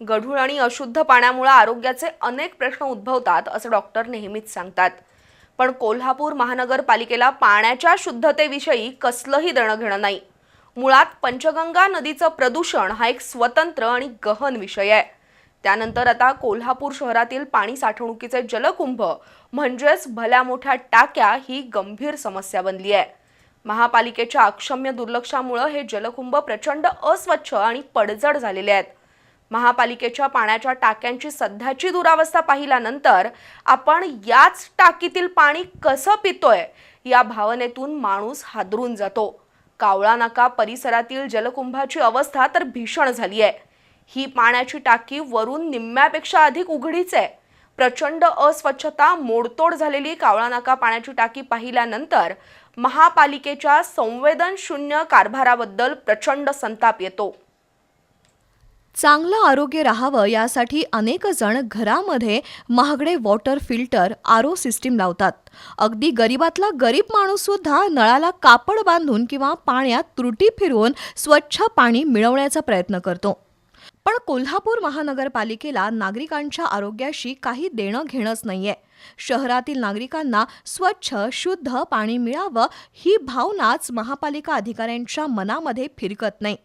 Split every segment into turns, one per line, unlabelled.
गढूळ आणि अशुद्ध पाण्यामुळे आरोग्याचे अनेक प्रश्न उद्भवतात असं डॉक्टर नेहमीच सांगतात. पण कोल्हापूर महानगरपालिकेला पाण्याच्या शुद्धतेविषयी कसलंही देणं घेणं नाही. मुळात पंचगंगा नदीचं प्रदूषण हा एक स्वतंत्र आणि गहन विषय आहे. त्यानंतर आता कोल्हापूर शहरातील पाणी साठवणुकीचे जलकुंभ म्हणजेच भल्या मोठ्या टाक्या ही गंभीर समस्या बनली आहे. महापालिकेच्या अक्षम्य दुर्लक्षामुळं हे जलकुंभ प्रचंड अस्वच्छ आणि पडझड झालेले आहेत. महापालिकेच्या पाण्याच्या टाक्यांची सध्याची दुरावस्था पाहिल्यानंतर आपण याच टाकीतील पाणी कसं पितोय या भावनेतून माणूस हादरून जातो. कावळा नाका परिसरातील जलकुंभाची अवस्था तर भीषण झाली आहे. ही पाण्याची टाकी वरून निम्म्यापेक्षा अधिक उघडीच आहे. प्रचंड अस्वच्छता मोडतोड झालेली कावळा नाका पाण्याची टाकी पाहिल्यानंतर महापालिकेच्या संवेदनशून्य कारभाराबद्दल प्रचंड संताप येतो.
चांगलं आरोग्य राहावं यासाठी अनेक जण घरामध्ये महागडे वॉटर फिल्टर आरो सिस्टीम लावतात. अगदी गरीबातला गरीब माणूस सुद्धा नळाला कापड बांधून किंवा पाण्यात त्रुटी फिरवून स्वच्छ पाणी मिळवण्याचा प्रयत्न करतो. पण कोल्हापूर महानगरपालिकेला नागरिकांच्या आरोग्याशी काही देणं घेणंच नाहीये. शहरातील नागरिकांना स्वच्छ शुद्ध पाणी मिळावं ही भावनाच महापालिका अधिकाऱ्यांच्या मनामध्ये फिरकत नाही.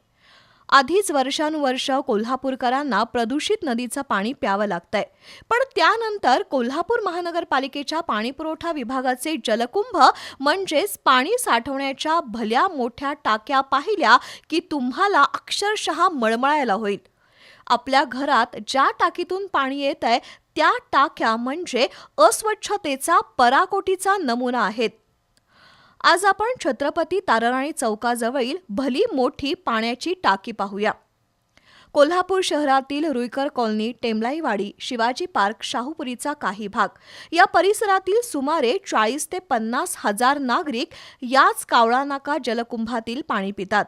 आधीच वर्षानुवर्ष कोल्हापूरकरांना प्रदूषित नदीचं पाणी प्यावं लागतंय. पण त्यानंतर कोल्हापूर महानगरपालिकेच्या पाणीपुरवठा विभागाचे जलकुंभ म्हणजेच पाणी साठवण्याच्या भल्या मोठ्या टाक्या पाहिल्या की तुम्हाला अक्षरशः मळमळायला होईल. आपल्या घरात ज्या टाकीतून पाणी येत आहे त्या टाक्या म्हणजे अस्वच्छतेचा पराकोटीचा नमुना आहेत. आज आपण छत्रपती ताराराणी चौकाजवळील भली मोठी पाण्याची टाकी पाहूया. कोल्हापूर शहरातील रुईकर कॉलनी टेमलाईवाडी शिवाजी पार्क शाहूपुरीचा काही भाग या परिसरातील सुमारे चाळीस ते पन्नास हजार नागरिक याच कावळा नाका जलकुंभातील पाणी पितात.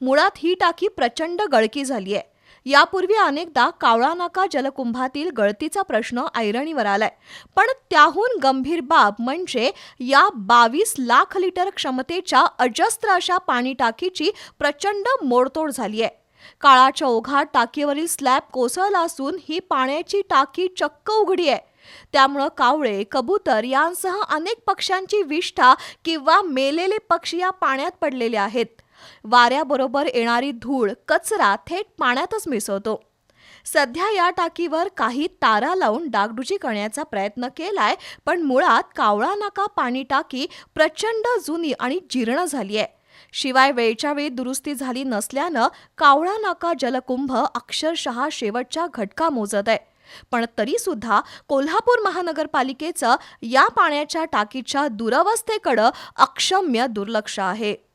मुळात ही टाकी प्रचंड गळकी झाली आहे यापूर्वी अनेकदा कावळा नाका जलकुंभातील गळतीचा प्रश्न ऐरणीवर आलाय. पण त्याहून गंभीर बाब म्हणजे या बावीस लाख लिटर क्षमतेच्या अजस्त्र अशा पाणी टाकीची प्रचंड मोडतोड झाली आहे. काळाच्या ओघात टाकीवरील स्लॅब कोसळला असून ही पाण्याची टाकी चक्क उघडी आहे. त्यामुळं कावळे कबूतर यांसह अनेक पक्ष्यांची विष्ठा किंवा मेलेले पक्षी या पाण्यात पडलेले आहेत. वाऱ्याबरोबर येणारी धूळ कचरा थेट पाण्यातच मिसळतो. सध्या या टाकीवर काही तारा लावून डागडुजी करण्याचा प्रयत्न केलाय पण मुळात कावळा नाका पाणी टाकी प्रचंड जुनी आणि जीर्ण झाली आहे शिवाय वेळच्या वेळी दुरुस्ती झाली नसल्यानं कावळा नाका जलकुंभ अक्षरशः शेवटच्या घटका मोजत आहे पण तरी सुद्धा कोल्हापूर महानगरपालिकेचं या पाण्याच्या टाकीच्या दुरवस्थेकडं अक्षम्य दुर्लक्ष आहे.